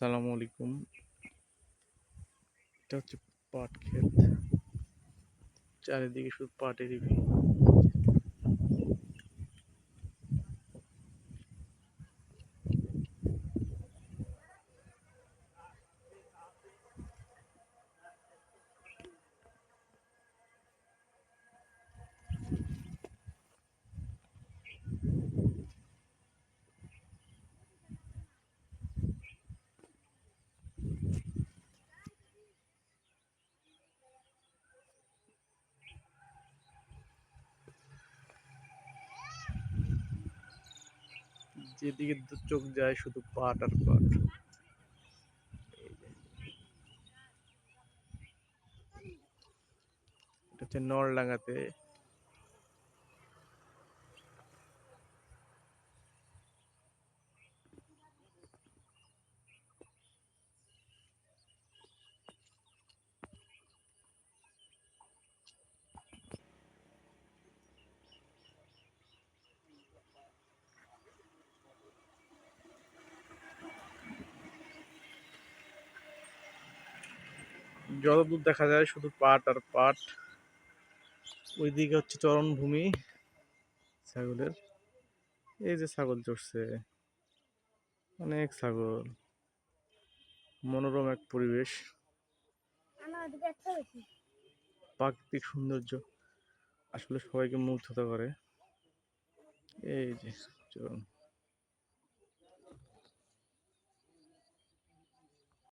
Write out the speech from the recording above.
আসসালামু আলাইকুম। এটা হচ্ছে পাট ক্ষেত চারিদিকে শুধু পাটেরই ভিড়। যেদিকে চোখ যায় শুধু পাট আর পাট। এটা হচ্ছে নলডাঙ্গাতে যতদূর দেখা যায় শুধু পাট আর পাট। ওইদিকে হচ্ছে চরণভূমি ছাগলের। এই যে ছাগল চড়ছে অনেক ছাগল। মনোরম এক পরিবেশ। প্রাকৃতিক সৌন্দর্য আসলে সবাইকে মুগ্ধতা করে। এই যে চরণ।